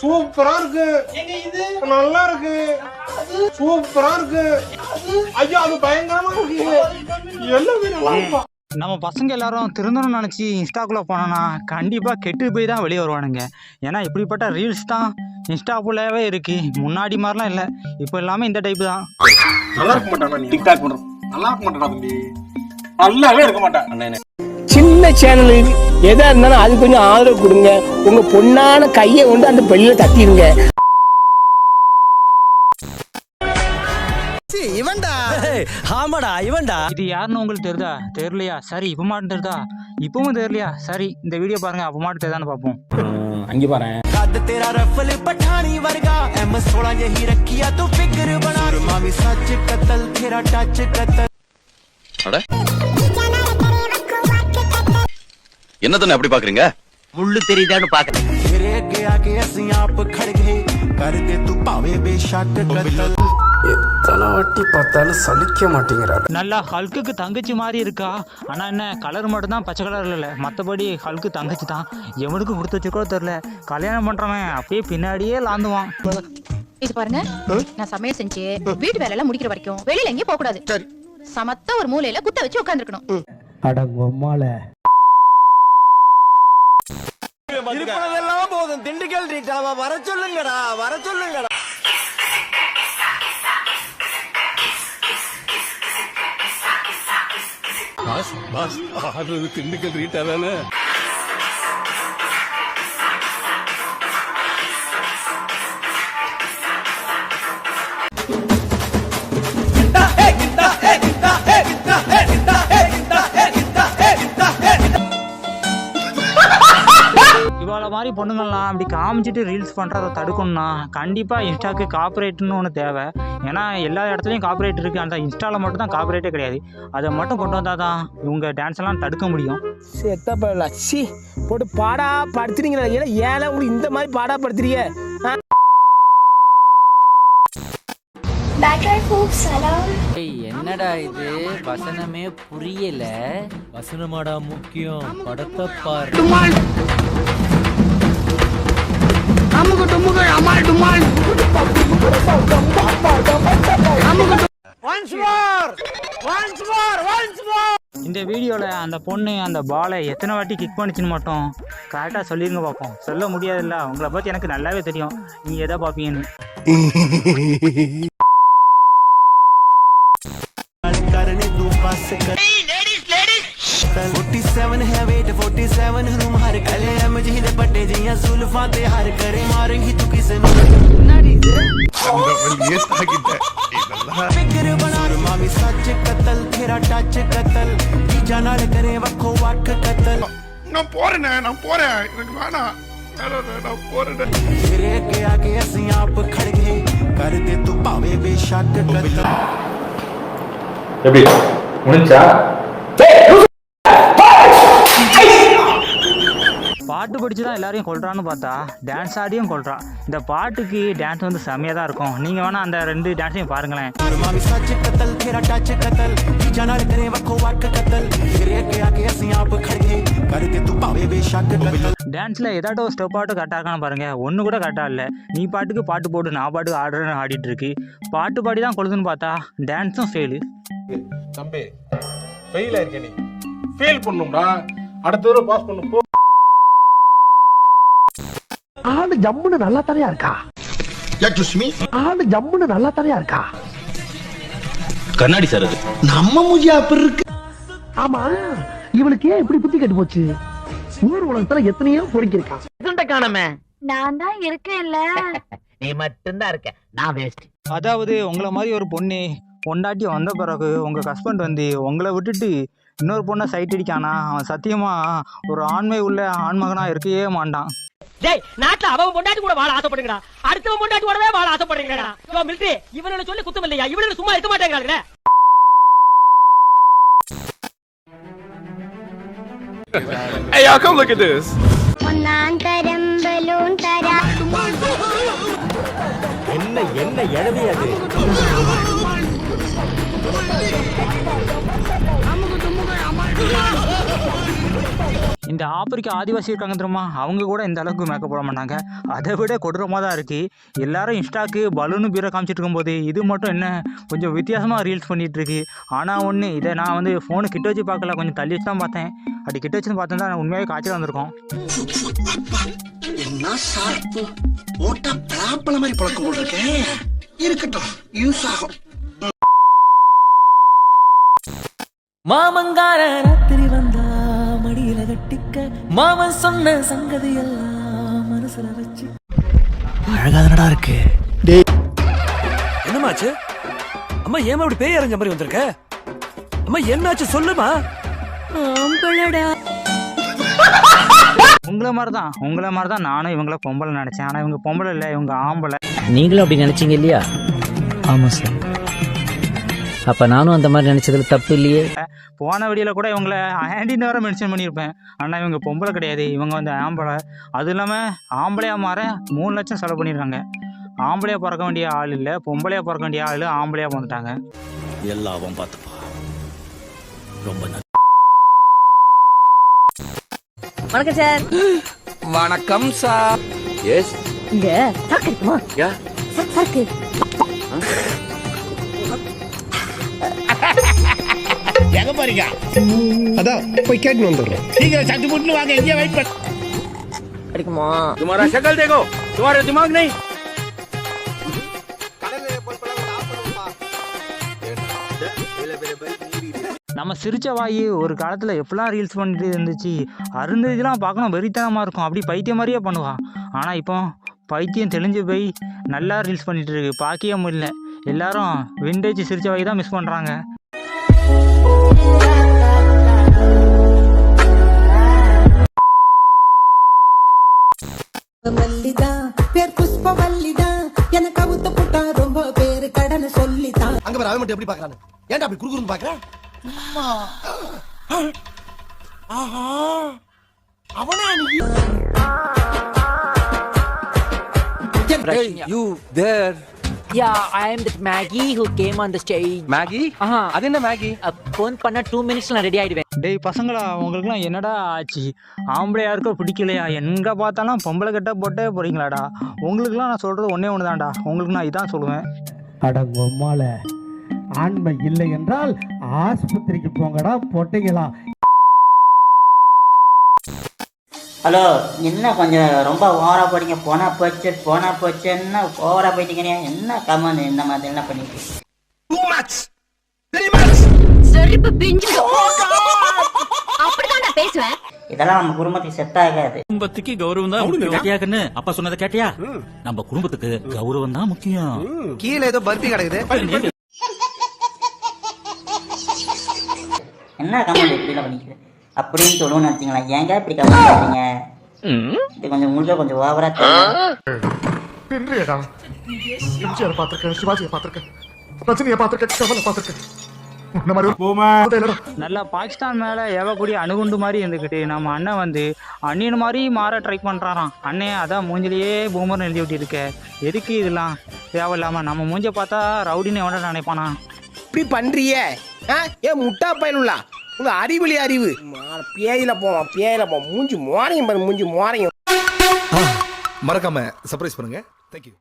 சூப்பரா இருக்கு. நல்லா இருக்கு. சூப்பரா இருக்கு. ஐயோ அது பயங்கரமா இருக்கு. எல்லாமே நல்லா நம்ம பசங்க எல்லாரும் திருந்தணும்னு நினச்சி இன்ஸ்டாக்குள்ளே போனோன்னா கண்டிப்பாக கெட்டு போய் தான் வெளியே வருவானுங்க. ஏன்னா இப்படிப்பட்ட ரீல்ஸ் தான் இன்ஸ்டாக்குள்ளேவே இருக்குது முன்னாடி மாதிரிலாம் இல்லை. இப்போ எல்லாமே இந்த டைப்பு தான். நல்லா இருக்க மாட்டானா நீ? டிக்டாக் பண்ற நல்லா இருக்க மாட்டானா தம்பி? நல்லாவே இருக்க மாட்டான். அண்ணே. சின்ன சேனலுக்கு எதா இருந்தாலும் அது கொஞ்சம் ஆதரவு கொடுங்க. உங்க பொண்ணான கையை கொண்டு அந்த பெண்ணில் தட்டிடுங்க ஆமாடா இவன்டா. இது யாருன்னு உங்களுக்கு தெரியுதா? தெரியலையா? சரி இப்ப மாட்டும் தெரியுதா? இப்பவும் தெரியலையா? சரி இந்த வீடியோ பாருங்க அப்ப மாட்டு தெரியுதான்னு பாப்போம் அங்கே பாரு. कद तेरा रफल पठानी वर्गा एम सोलह यही रखिया तो फिक्र बना என்ன தானே அப்படி பாக்குறீங்க? முள்ளு தெரியுதான்னு பாக்குறேன். எத்தனை வாட்டி பார்த்தாலும் சலிக்க மாட்டேங்கிறாரு. நல்லா ஹல்குக்கு தங்கச்சி மாதிரி இருக்கா? ஆனா என்ன கலர் மட்டும் தான் பச்சை கலர் இல்ல மத்தபடி ஹல்கு தங்கச்சி தான் எவனுக்கு கொடுத்து வச்சு தெரியல. கல்யாணம் பண்றவன் அப்படியே பின்னாடியே லாந்துவான். இது பாருங்க நான் சமையல் செஞ்சு வீட்டு வேலை எல்லாம் முடிக்கிற வரைக்கும் வெளியில எங்கேயும் போக கூடாது சமத்த ஒரு மூலையில குத்த வச்சு உட்காந்துருக்கணும் அட உம்மால இருப்பதெல்லாம் போதும். திண்டுக்கல் ரீட்டாவா வர சொல்லுங்கடா வர சொல்லுங்கடா. இவாள மாதிரி பொண்ணுங்கள்லாம் அப்படி காமிச்சிட்டு ரீல்ஸ் பண்ணுறதை தடுக்கணும்னா கண்டிப்பாக இன்ஸ்டாக்கு காப்பரேட்னு ஒன்று தேவை. ஏன்னா எல்லா இடத்துலையும் காப்பரேட் இருக்குது அந்த இன்ஸ்டாவில் மட்டும் தான் காப்பரேட்டே கிடையாது. அதை மட்டும் கொண்டு வந்தால் தான் இவங்க டான்ஸ் எல்லாம் தடுக்க முடியும். செத்த பழல சி போட்டு பாடா படுத்துறீங்களா ஏன்னா ஏழை உங்களுக்கு இந்த மாதிரி பாடா படுத்துறீங்க? என்னடா இது? வசனமே புரியல. வசனமாடா முக்கியம். படத்தை பாரு. அமுக்கு டுமுக்கு அமால் டுமால். இந்த வீடியோவில் அந்த பொண்ணு அந்த பாலை எத்தனை வாட்டி கிக் பண்ணிச்சுன்னு மட்டும் கரெக்டாக சொல்லிடுங்க பார்ப்போம் சொல்ல முடியாதுல்ல. உங்களை பற்றி எனக்கு நல்லாவே தெரியும். நீங்கள் எதை பார்ப்பீங்கன்னு 47 ਹੈ ਵੇਟ 47 ਨੂੰ ਮਾਰ ਗਲੇ ਐਮ ਜੀ ਦੇ ਪੱਟੇ ਜੀਆਂ ਜ਼ੁਲਫਾਂ ਤੇ ਹਰ ਕਰੇ ਮਾਰੇਂਗੀ ਤੂੰ ਕਿਸੇ ਨੂੰ ਫਿਕਰ ਬਣਾ ਮਾਮੀ ਸੱਚ ਕਤਲ ਤੇਰਾ ਟੱਚ ਕਤਲ ਜੀਜਾ ਨਾਲ ਕਰੇ ਵੱਖੋ ਵੱਖ ਕਤਲ நான் போறேனே நான் போறேன் எனக்கு வேணாம் வேணாம், நான் போறேன் ਤੇਰੇ ਅੱਗੇ ਆ ਕੇ ਅਸੀਂ ਆਪ ਖੜ ਗਏ ਕਰਦੇ ਤੂੰ ਭਾਵੇਂ ਬੇਸ਼ੱਕ ਕਤਲ எப்படி முடிஞ்சா பாட்டு படித்து தான் எல்லாரையும் கொள்றான்னு பார்த்தா டான்ஸ் ஆடியும் கொள்றா இந்த பாட்டுக்கு டான்ஸ் வந்து செம்மையாக தான் இருக்கும். நீங்கள் வேணால் அந்த ரெண்டு டான்ஸையும் பாருங்களேன். டான்ஸில் ஏதாட்டும் ஒரு ஸ்டெப் ஆட்டும் கரெக்டாக இருக்கான்னு பாருங்கள் ஒன்று கூட கரெக்டாக இல்லை. நீ பாட்டுக்கு பாட்டு போட்டு நான் பாட்டுக்கு ஆடுறேன்னு ஆடிட்டு இருக்கு. பாட்டு பாடி தான் கொழுதுன்னு பார்த்தா டான்ஸும் ஃபெயிலு தம்பி ஃபெயில் ஆயிருக்க நீ. ஃபெயில் பண்ணும்டா அடுத்த தடவை பாஸ் பண்ணும் போ. ஆளு ஜம்முன்னு நல்லா தானே இருக்கா ஆளு ஜம்முன்னு நல்லா தானே இருக்கா? கண்ணாடி சார் அது. நம்ம மூஞ்சி அப்படி இருக்கு. ஆமா இவளுக்கு ஏன் இப்படி புத்தி கெட்டு போச்சு? ஊர் உலகத்துல எத்தனையோ பொறுக்கிருக்கான் காணமே? நான் தான் இருக்கேன்ல. நீ மட்டும்தான் இருக்க. நான் வேஸ்ட் அதாவது உங்களை மாதிரி ஒரு பொண்ணு பொண்டாட்டி வந்த பிறகு உங்கள் ஹஸ்பண்ட் வந்து உங்களை விட்டுட்டு இன்னொரு பொண்ணை சைட் அடிக்கானா அவன் சத்தியமாக ஒரு ஆண்மை உள்ள ஆண்மகனாக இருக்கவே மாட்டான். டேய் நாட்டுல அவன் பொண்டாட்டி கூட வாழ ஆசைப்படுங்கடா. அடுத்தவன் பொண்டாட்டி கூடவே வாழ ஆசைப்படுறீங்கடா யோ மிலிட்டரி சொல்லி குத்தம் இல்லையா? இவனுக்கு சும்மா இருக்க மாட்டேங்கிறாங்களே Hey, y'all, come look at this. என்ன என்ன இழவி இந்த ஆப்பிரிக்க ஆதிவாசி இருக்காங்க தெரியுமா? அவங்க கூட இந்த அளவுக்கு மேக்கப் போட மாட்டாங்க. அதை விட கொடூரமாக தான் இருக்குது எல்லாரும் இன்ஸ்டாக்கு பலூனு பீரோ காமிச்சிட்டு இருக்கும்போது இது மட்டும் என்ன? கொஞ்சம் வித்தியாசமாக ரீல்ஸ் பண்ணிட்டு இருக்கு. ஆனால் ஒன்று இதை நான் வந்து ஃபோனு கிட்ட வச்சு பார்க்கல கொஞ்சம் தள்ளி வச்சு தான் பார்த்தேன். அப்படி கிட்ட வச்சு பார்த்தா தான் உண்மையாகவே காய்ச்சல் வந்திருக்கும். என்ன சாப்பு மாதிரி பழக்கம் இருக்கட்டும் யூஸ் ஆகும். மாமங்கார மாமன் சொன்ன சங்கதி எல்லாம் மனசுல வச்சு. அழகாதனடா இருக்கு. என்னமாச்சு அம்மா ஏமா இப்படி பேய் அரைஞ்ச மாதிரி வந்திருக்க? அம்மா என்னாச்சு சொல்லுமா? உங்களை மாதிரி தான் உங்களை மாதிரி தான் நானும் இவங்கள பொம்பளை நினச்சேன். ஆனால் இவங்க பொம்பளை இல்லை இவங்க ஆம்பளை. நீங்களும் அப்படி நினைச்சீங்க இல்லையா? ஆமா சார். அப்ப நானும் அந்த மாதிரி நினைச்சதுல தப்பு இல்லையே? போன வீடியோவில் கூட இவங்கள ஆண்டின்னு வேற மென்ஷன் பண்ணியிருப்பேன். ஆனால் இவங்க பொம்பளை கிடையாது. இவங்க வந்து ஆம்பளை. அதுவும் இல்லாமல் ஆம்பளையாக மாற மூணு லட்சம் செலவு பண்ணியிருக்காங்க ஆம்பளையாக பிறக்க வேண்டிய ஆள் இல்லை. பொம்பளையாக பிறக்க வேண்டிய ஆள் ஆம்பளையாக பிறந்துட்டாங்க. எல்லாம் அவன் பார்த்துப்பா. ரொம்ப வணக்கம் சார். வணக்கம் சார். எஸ் இங்க சாக்கு இருக்குமா யா சாக்கு அதான் போய் கேட்டு வந்துடுறோம் கிடைக்குமா तुम्हारा शक्ल देखो तुम्हारा दिमाग नहीं நம்ம சிரிச்ச வாயி ஒரு காலத்தில் எப்படிலாம் ரீல்ஸ் பண்ணிட்டு இருந்துச்சு அருந்ததிலாம் பார்க்கணும் வெறித்தனமாக இருக்கும் அப்படி பைத்தியம் மாதிரியே பண்ணுவா ஆனால் இப்போ பைத்தியம் தெளிஞ்சு போய் நல்லா ரீல்ஸ் பண்ணிட்டு இருக்கு பார்க்கவே முடியல எல்லாரும் விண்டேஜ் சிரிச்ச வாய் தான் மிஸ் பண்ணுறாங்க மல்லிதான் பேர் புஷ்பவல்லிதான் எனக்கு அவுத்த புட்டா ரொம்ப பேரு கடனை சொல்லித்தான். அங்க பாரு அவன் மட்டும் எப்படி பாக்குறானு? ஏன்டா அப்படி குறுகுறுன்னு பாக்குறான் ஆஹா. அவனா நீ? You there ya I am that Maggie who came on the stage Maggie அது என்ன மேகி ஃபோன் பண்ண டூ மினிட்ஸ்ல நான் ரெடி ஆயிடுவேன் டேய் பசங்களா உங்களுக்குலாம் என்னடா ஆச்சு? ஆம்பளையா இருக்கோ பிடிக்கலையா? எங்கே பார்த்தாலும் பொம்பளை கட்ட போட்டே போறீங்களாடா? உங்களுக்குலாம் நான் சொல்கிறது ஒன்றே ஒன்று தான்டா உங்களுக்கு நான் இதான் சொல்லுவேன். ஆண்மை இல்லை என்றால் ஆஸ்பத்திரிக்கு போங்கடா பொட்டைகளா ஹலோ என்ன கொஞ்சம் ரொம்ப ஓவரா போறீங்க? போனா போச்சு போனா போச்சுன்னா ஓவரா போயிட்டீங்க என்ன கமன் இந்த மாதிரி என்ன பண்ணிட்டு? டூ மச் செருப்பு பிஞ்சு அப்படிதான் நான் பேசுவேன். இதெல்லாம் நம்ம குடும்பத்துக்கு செட் ஆகாது. குடும்பத்துக்கு கௌரவம் தான் கேட்டியா கண்ணு அப்பா சொன்னதை கேட்டியா? நம்ம குடும்பத்துக்கு கௌரவம் தான் முக்கியம். கீழே ஏதோ பருத்தி கிடக்குது. என்ன கமன் இப்படி பண்ணிக்கிறேன் அப்படின்னு சொல்லுவோம்னு வச்சுங்களா ஏங்க இப்படி கமன் பண்றீங்க இது கொஞ்சம் உங்களுக்கு கொஞ்சம் ஓவரா தெரியும் எம்ஜிஆர் பார்த்திருக்கேன் சிவாஜியை பார்த்திருக்கேன் ரஜினியை பார்த்திருக்கேன் கமலை பார்த்திருக்கேன். நல்லா பாகிஸ்தான் மேலே ஏவக்கூடிய அணுகுண்டு மாதிரி இருந்துக்கிட்டு நம்ம அண்ணன் வந்து அண்ணியன் மாதிரி மாற ட்ரை பண்ணுறாராம் அண்ணன் அதான் மூஞ்சிலேயே பூமர்னு எழுதி விட்டிருக்க எதுக்கு இதெல்லாம்? தேவையில்லாமல் நம்ம மூஞ்ச பார்த்தா ரவுடின்னு எவன நினைப்பானா? இப்படி பண்றியே? ஆ? ஏன் முட்டா பயனுள்ளா? உங்க அறிவுலி அறிவு. பேயில போவான் பேயில போவான் மூஞ்சி மோரையும் பாரு மூஞ்சி மோரையும். மறக்காம சர்ப்ரைஸ் பண்ணுங்க. தேங்க்யூ